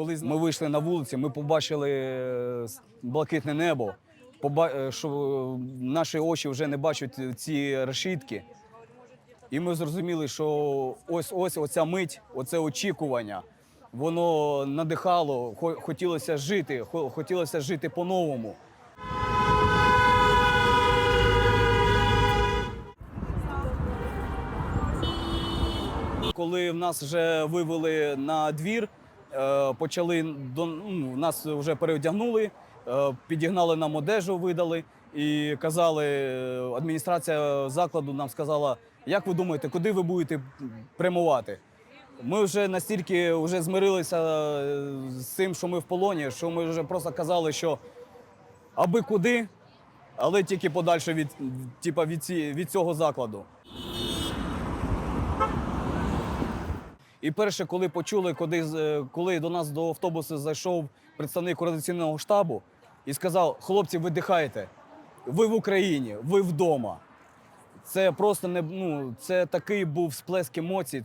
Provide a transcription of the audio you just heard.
Коли ми вийшли на вулиці, ми побачили е, блакитне небо, е, що е, наші очі вже не бачать ці решітки. І ми зрозуміли, що ось ось оця мить, оце очікування, воно надихало, хо- хотілося жити, хотілося жити по-новому. Коли в нас вже вивели на двір, почали до ну, нас вже переодягнули, е, підігнали нам одежу, видали і казали, е, адміністрація закладу нам сказала, як ви думаєте, куди ви будете прямувати? Ми вже настільки вже змирилися е, з цим, що ми в полоні, що ми вже просто казали, що аби куди, але тільки подальше від, типа, від, ці, від цього закладу. І перше, коли почули, коли, з- коли до нас до автобусу зайшов представник координаційного штабу і сказав: хлопці, видихайте, ви в Україні, ви вдома. Це просто не ну, це такий був сплеск емоцій.